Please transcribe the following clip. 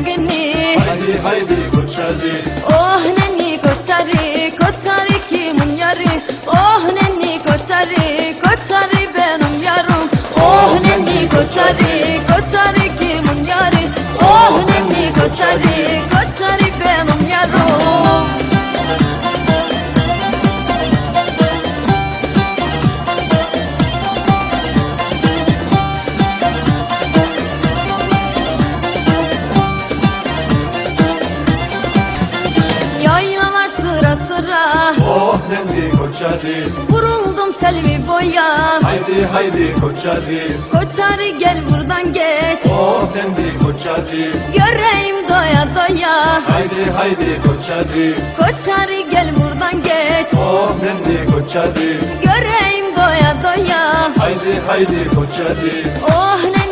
rengini. Haydi haydi koçarı Oh nenni koçarı koçarı kimin yarı? Oh nenni koçarı koçarı benim yarım. Oh nenni koçarı koçarı kimin yarı? Oh nenni koçarı koçarı Yaylalar sıra sıra. Oh nendi koçarı Vuruldum selvi boya. Haydi haydi koçarı Koçarı gel buradan geç. Oh nendi koçarı Göreyim doya doya. Haydi haydi koçarı Koçarı gel buradan geç. Oh nendi koçarı Göreyim doya doya. Haydi haydi koçarı Oh koçarı